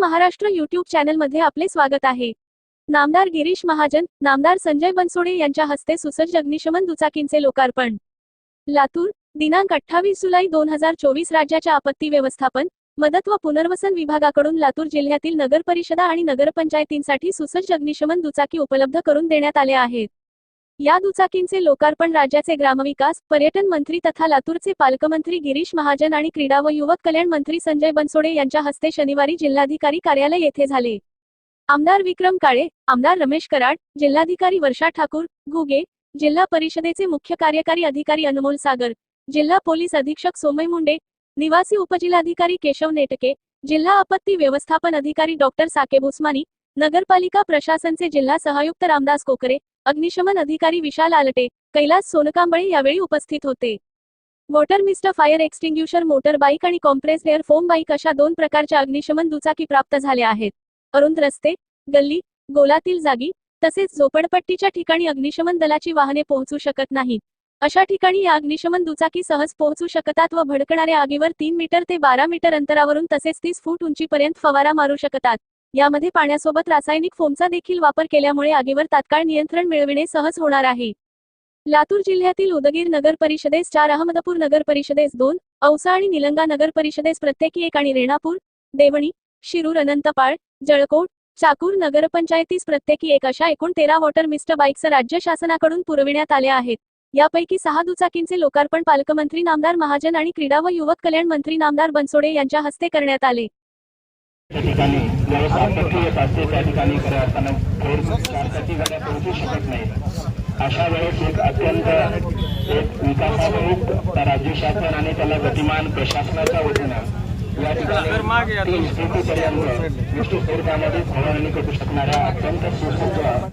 Maharashtra YouTube चॅनलमध्ये आपले स्वागत आहे. नामदार गिरीश महाजन नामदार संजय बनसोडे यांच्या हस्ते सुसज्ज अग्निशमन दुचाकींचे लोकार्पण. लातूर दिनांक अठ्ठावीस जुलै दोन हजार चोवीस राज्याच्या आपत्ती व्यवस्थापन मदत व पुनर्वसन विभागाकडून लातूर जिल्ह्यातील नगरपरिषदा आणि नगरपंचायतींसाठी सुसज्ज अग्निशमन दुचाकी उपलब्ध करून देण्यात आल्या आहेत. या दुचाकींचे लोकार्पण राज्याचे ग्रामविकास पर्यटन मंत्री तथा लातूरचे पालकमंत्री गिरीश महाजन आणि क्रीडा व युवक कल्याण मंत्री संजय बनसोडे यांच्या हस्ते शनिवारी जिल्हाधिकारी कार्यालय येथे झाले. आमदार विक्रम काळे आमदार रमेश कराड जिल्हाधिकारी वर्षा ठाकूर घुगे जिल्हा परिषदेचे मुख्य कार्यकारी अधिकारी अनमोल सागर जिल्हा पोलीस अधीक्षक सोमय मुंडे निवासी उपजिल्हाधिकारी केशव नेटके जिल्हा आपत्ती व्यवस्थापन अधिकारी डॉक्टर साकेब उस्मानी नगरपालिका प्रशासनचे जिल्हा सहायुक्त रामदास कोकरे अग्निशमन अधिकारी विशाल आलटे कैलास सोनकांबळे यावेळी उपस्थित होते. Water mister fire extinguisher motor bike आणि कॉम्प्रेस एअर फोम बाईक अशा दोन प्रकारच्या अग्निशमन दुचाकी प्राप्त झाल्या आहेत. अरुंद रस्ते गल्ली गोलातील जागी तसेच झोपडपट्टीच्या ठिकाणी अग्निशमन दलाची वाहने पोहोचू शकत नाहीत. अशा ठिकाणी या अग्निशमन दुचाकी सहज पोहोचू शकतात व भडकणाऱ्या आगीवर तीन मीटर ते बारा मीटर अंतरावरून तसेच तीस फूट उंचीपर्यंत फवारा मारू शकतात. यामध्ये पाण्यासोबत रासायनिक फोमचा देखील वापर केल्यामुळे आगीवर तात्काळ नियंत्रण मिळविणे सहज होणार आहे. लातूर जिल्ह्यातील उदगीर नगर परिषदेस चार अहमदपूर नगर परिषदेस दोन औसा आणि निलंगा नगर परिषदेस प्रत्येकी एक आणि रेणापूर देवणी शिरूर अनंतपाळ जळकोट चाकूर नगरपंचायतीस प्रत्येकी एक अशा एकूण तेरा वॉटर मिस्ट बाईक्स राज्य शासनाकडून पुरविण्यात आल्या आहेत. यापैकी सहा दुचाकींचे लोकार्पण पालकमंत्री नामदार महाजन आणि क्रीडा व युवक कल्याण मंत्री नामदार बनसोडे यांच्या हस्ते करण्यात आले. त्या ठिकाणी असते त्या ठिकाणी खरं असताना फोर चारचाकी गाड्या पोहोचू शकत नाहीत अशा वेळेस एक अत्यंत एक विकासाभिमुख राज्य शासन आणि त्याला गतिमान प्रशासनाच्या वतीनं या ठिकाणी तीन कोटीपर्यंत विष्णू स्वरूपामध्ये फवारणी करू शकणाऱ्या अत्यंत सुसज्ज